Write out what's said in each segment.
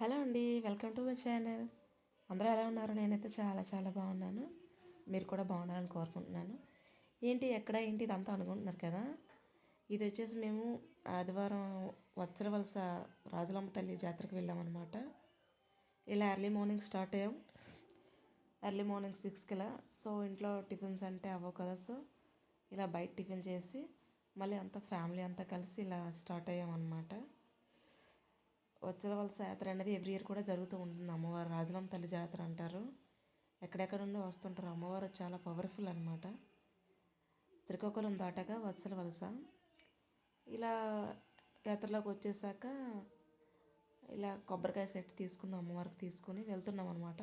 Hello అండి welcome to my channel. అందరూ ఎలా ఉన్నారు? నేనైతే చాలా చాలా బాగున్నాను. మీరు కూడా బాగుండాలని కోరుకుంటున్నాను. ఏంటి ఎక్కడ ఏంటి ఇదంతా అనుకుంటున్నారు కదా? ఇది వచ్చేసి మేము ఆదివారం వత్సర వలస రాజులమ్మ తల్లి జాతరకు వెళ్ళామన్నమాట ఇలా ఎర్లీ మార్నింగ్ స్టార్ట్ అయ్యాం. ఎర్లీ మార్నింగ్ సిక్స్కి ఇలా. సో ఇంట్లో టిఫిన్స్ అంటే అవ్వవు కదా సో ఇలా బయట టిఫిన్ చేసి మళ్ళీ అంతా ఫ్యామిలీ అంతా కలిసి ఇలా స్టార్ట్ అయ్యామన్నమాట వచ్చల యాత్ర అనేది ఎవ్రీ ఇయర్ కూడా జరుగుతూ ఉంటుంది. అమ్మవారు రాజులమ్మ తల్లి జాతర అంటారు. ఎక్కడెక్కడ నుండి వస్తుంటారు. అమ్మవారు చాలా పవర్ఫుల్ అనమాట శ్రీకాకుళం దాటాక వత్సల వలస. ఇలా యాత్రలోకి వచ్చేసాక ఇలా కొబ్బరికాయ సెట్ తీసుకున్న అమ్మవారికి తీసుకొని వెళ్తున్నాం అనమాట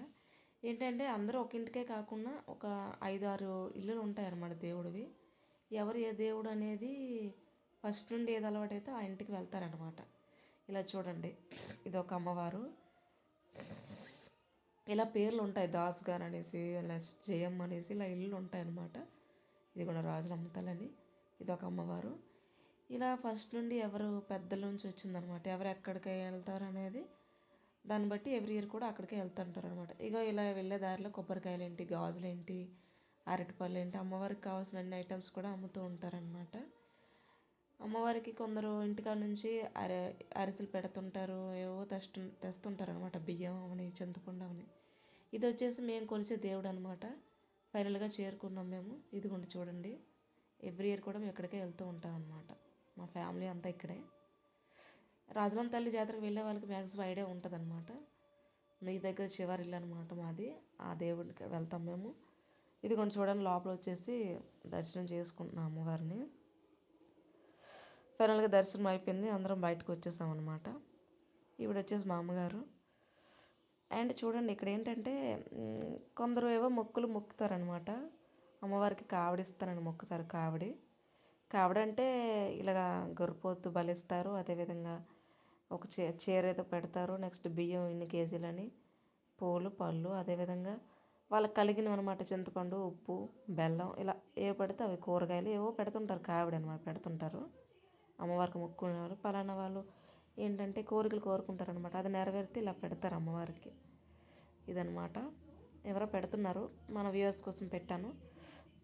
ఏంటంటే అందరూ ఒక ఇంటికే కాకుండా ఒక ఐదు ఆరు ఇల్లులు ఉంటాయి అన్నమాట దేవుడివి. ఎవరు ఏ దేవుడు అనేది ఫస్ట్ నుండి ఏది అలవాటైతే ఆ ఇంటికి వెళ్తారనమాట ఇలా చూడండి. ఇది ఒక అమ్మవారు. ఇలా పేర్లు ఉంటాయి దాస్ గారు అనేసి ఇలా జయం అనేసి ఇలా ఇల్లు ఉంటాయి అన్నమాట ఇది కూడా రాజుల అమ్మతలని ఇది ఒక అమ్మవారు. ఇలా ఫస్ట్ నుండి ఎవరు పెద్దల నుంచి వచ్చిందనమాట ఎవరు ఎక్కడికి వెళ్తారు అనేది దాన్ని బట్టి ఎవ్రీ ఇయర్ కూడా అక్కడికే వెళ్తుంటారు అనమాట ఇక ఇలా వెళ్ళే దారిలో కొబ్బరికాయలు ఏంటి గాజులు ఏంటి అరటిపళ్ళు ఏంటి అమ్మవారికి కావాల్సిన అన్ని ఐటమ్స్ కూడా అమ్ముతూ ఉంటారనమాట అమ్మవారికి కొందరు ఇంటికాడ నుంచి అర అరిసెలు పెడుతుంటారు ఏవో తెస్తు తెస్తుంటారు అనమాట బియ్యం అవని చింతపండు అవని. ఇది వచ్చేసి మేము కొలిచే దేవుడు అనమాట ఫైనల్గా చేరుకున్నాం మేము. ఇదిగోండి చూడండి. ఎవ్రీ ఇయర్ కూడా మేము ఇక్కడికే వెళ్తూ ఉంటాం అనమాట మా ఫ్యామిలీ అంతా ఇక్కడే. రాజలం తల్లి జాతరకు వెళ్ళే వాళ్ళకి మ్యాక్సిమం ఐడియా ఉంటుంది అనమాట మీ దగ్గర చివరి ఇల్లు అనమాట మాది. ఆ దేవుడికి వెళ్తాం మేము. ఇది కొంచెం చూడండి లోపల వచ్చేసి దర్శనం చేసుకుంటున్నాం అమ్మవారిని. ఫైనల్గా దర్శనం అయిపోయింది. అందరం బయటకు వచ్చేసాం అనమాట ఈవిడ వచ్చేసి మా అమ్మగారు అండ్ చూడండి ఇక్కడ ఏంటంటే కొందరు ఏవో మొక్కులు మొక్కుతారనమాట అమ్మవారికి కావడిస్తారని మొక్కుతారు కావడి. కావడంటే ఇలాగా గొర్రెపోతు బలిస్తారు అదేవిధంగా ఒక చే చీర ఏదో పెడతారు నెక్స్ట్ బియ్యం ఇన్ని కేజీలని పూలు పళ్ళు అదేవిధంగా వాళ్ళకి కలిగినవి అనమాట చింతపండు ఉప్పు బెల్లం ఇలా ఏవి పడితే అవి కూరగాయలు ఏవో పెడుతుంటారు కావిడి అనమాట పెడుతుంటారు. అమ్మవారికి మొక్కుకునేవారు. పలానా వాళ్ళు ఏంటంటే కోరికలు కోరుకుంటారు అనమాట అది నెరవేరితే ఇలా పెడతారు అమ్మవారికి. ఇదనమాట ఎవరో పెడుతున్నారు. మన వ్యూవర్స్ కోసం పెట్టాను.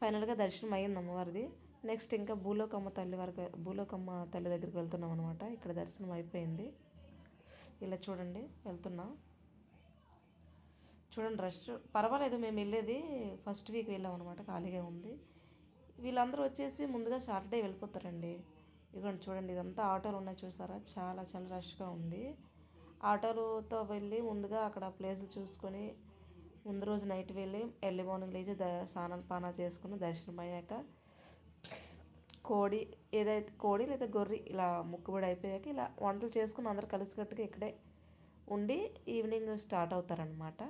ఫైనల్గా దర్శనం అయ్యింది అమ్మవారిది. నెక్స్ట్ ఇంకా భూలోకమ్మ తల్లి వరకు భూలోకమ్మ తల్లి దగ్గరికి వెళ్తున్నాం అనమాట ఇక్కడ దర్శనం అయిపోయింది. ఇలా చూడండి వెళ్తున్నాం. చూడండి రష్. పర్వాలేదు మేము వెళ్ళేది ఫస్ట్ వీక్ వెళ్ళాం అనమాట ఖాళీగా ఉంది. వీళ్ళందరూ వచ్చేసి ముందుగా సాటర్డే వెళ్ళిపోతారండి. ఇదిగోండి చూడండి ఇదంతా ఆటోలు ఉన్నాయి చూసారా? చాలా చాలా రష్గా ఉంది. ఆటోలతో వెళ్ళి ముందుగా అక్కడ ప్లేసులు చూసుకొని ముందు రోజు నైట్ వెళ్ళి ఎర్లీ మార్నింగ్ లేచి ద స్నానాలు పానాలు చేసుకుని దర్శనం అయ్యాక కోడి ఏదైతే కోడి లేదా గొర్రె ఇలా ముక్కుబడి అయిపోయాక ఇలా వంటలు చేసుకుని అందరు కలిసికట్టుగా ఇక్కడే ఉండి ఈవినింగ్ స్టార్ట్ అవుతారనమాట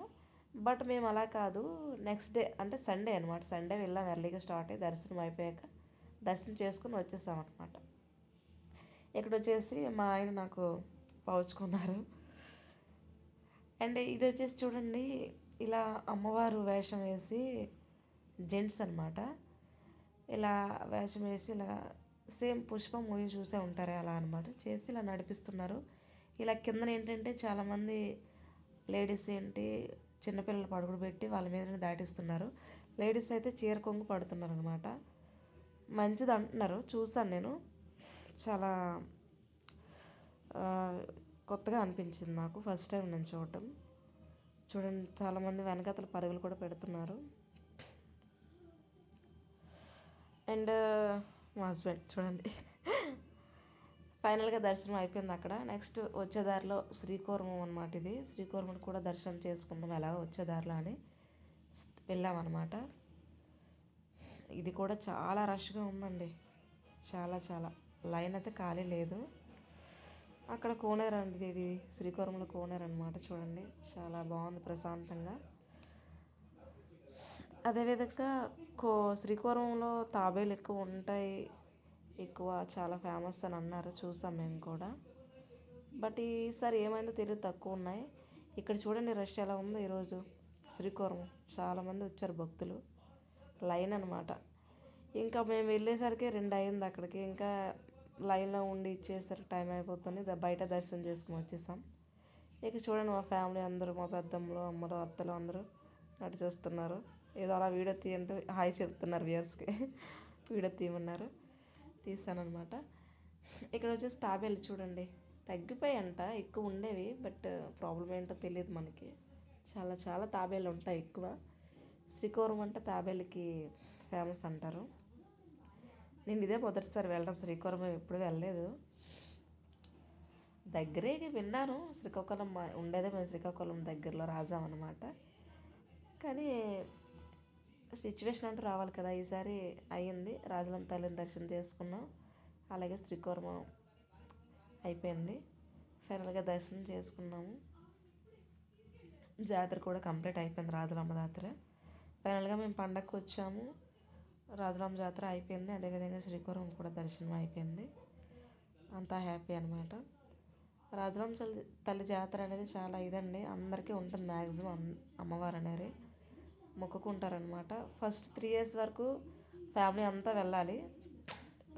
బట్ మేము అలా కాదు నెక్స్ట్ డే అంటే సండే అనమాట సండే వెళ్ళాం ఎర్లీగా స్టార్ట్ అయ్యి దర్శనం అయిపోయాక దర్శనం చేసుకుని వచ్చేసాం అనమాట ఇక్కడ వచ్చేసి మా ఆయన నాకు పౌచుకున్నారు. అండ్ ఇది వచ్చేసి చూడండి ఇలా అమ్మవారు వేషం వేసి జెంట్స్ అనమాట ఇలా వేషం వేసి ఇలా సేమ్ పుష్ప మూవీ చూసే ఉంటారు అలా అనమాట చేసి ఇలా నడిపిస్తున్నారు. ఇలా కిందన ఏంటంటే చాలామంది లేడీస్ ఏంటి చిన్నపిల్లలు పడుకుడు పెట్టి వాళ్ళ మీద దాటిస్తున్నారు. లేడీస్ అయితే చీర కొంగు పడుతున్నారు అనమాట మంచిది అంటున్నారు చూసాను నేను. చాలా కొత్తగా అనిపించింది నాకు. ఫస్ట్ టైం నేను చూడటం. చూడండి చాలామంది వెనకాతల పరుగులు కూడా పెడుతున్నారు. అండ్ మా హస్బెండ్ చూడండి. ఫైనల్గా దర్శనం అయిపోయింది అక్కడ. నెక్స్ట్ వచ్చే దారిలో శ్రీకూర్మం అనమాట ఇది. శ్రీకూర్మం కూడా దర్శనం చేసుకుందాం. ఎలాగో వచ్చే దారిలో అని వెళ్ళామన్నమాట. ఇది కూడా చాలా రష్గా ఉందండి. చాలా చాలా. లైన్ అయితే ఖాళీ లేదు. అక్కడ కోనేరు అండి ఇది శ్రీకూర్మంలో కోనేరు అనమాట చూడండి. చాలా బాగుంది ప్రశాంతంగా. అదేవిధంగా కో శ్రీకూర్మంలో తాబేలు ఎక్కువ ఉంటాయి. ఎక్కువ చాలా ఫేమస్ అని అన్నారు చూసాం మేము కూడా. బట్ ఈసారి ఏమైందో తెలియదు తక్కువ ఉన్నాయి. ఇక్కడ చూడండి రష్ ఎలా ఉందో ఈరోజు. శ్రీకూర్మం చాలామంది వచ్చారు భక్తులు. లైన్ అనమాట ఇంకా మేము వెళ్ళేసరికి రెండు అయింది అక్కడికి. ఇంకా లైన్లో ఉండి ఇచ్చేసరికి టైం అయిపోతుంది. బయట దర్శనం చేసుకుని వచ్చేసాం. ఇక చూడండి మా ఫ్యామిలీ అందరూ మా పెద్దమ్మలు అమ్మలు అత్తలు అందరూ అటు చూస్తున్నారు. ఏదో అలా వీడియో తీయంటూ హాయ్ చెప్తున్నారు వ్యూయర్స్కి వీడియో తీయమన్నారు. తీసానమాట ఇక్కడ వచ్చేసి తాబేలు చూడండి. తగ్గిపోయంట ఎక్కువ ఉండేవి బట్ ప్రాబ్లం ఏంటో తెలియదు మనకి. చాలా చాలా తాబేలు ఉంటాయి ఎక్కువ. శ్రీకోరం అంటే తాబేలకి ఫేమస్ అంటారు. నేను ఇదే మొదటిసారి వెళ్ళడం శ్రీకాకుళం ఎప్పుడు వెళ్ళలేదు. దగ్గరే విన్నాను శ్రీకాకుళం ఉండేదే మేము శ్రీకాకుళం దగ్గరలో రాజాం అనమాట కానీ సిచ్యువేషన్ అంటూ రావాలి కదా ఈసారి అయ్యింది. రాజులం తల్లిని దర్శనం చేసుకున్నాం. అలాగే శ్రీకూర్మం అయిపోయింది. ఫైనల్గా దర్శనం చేసుకున్నాము. జాతర కూడా కంప్లీట్ అయిపోయింది రాజులమ్మ జాతర. ఫైనల్గా మేము పండగకు వచ్చాము రాజరామ జాతర అయిపోయింది. అదేవిధంగా శ్రీకారం కూడా దర్శనం అయిపోయింది. అంతా హ్యాపీ అనమాట రాజులమ్మ తల్లి తల్లి జాతర అనేది చాలా ఇదండి. అందరికీ ఉంటుంది మ్యాక్సిమం అమ్మవారు అనేది. మొక్కుకుంటారనమాట ఫస్ట్ త్రీ ఇయర్స్ వరకు ఫ్యామిలీ అంతా వెళ్ళాలి.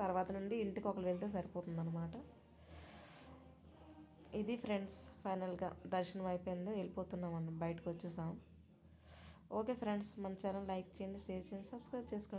తర్వాత నుండి ఇంటికి ఒకరు వెళ్తే సరిపోతుంది అనమాట ఇది ఫ్రెండ్స్ ఫైనల్గా దర్శనం అయిపోయింది. వెళ్ళిపోతున్నాం బయటకు వచ్చేసాం. ఓకే ఫ్రెండ్స్ మన ఛానల్ లైక్ చేయండి షేర్ చేయండి సబ్స్క్రైబ్ చేసుకోండి.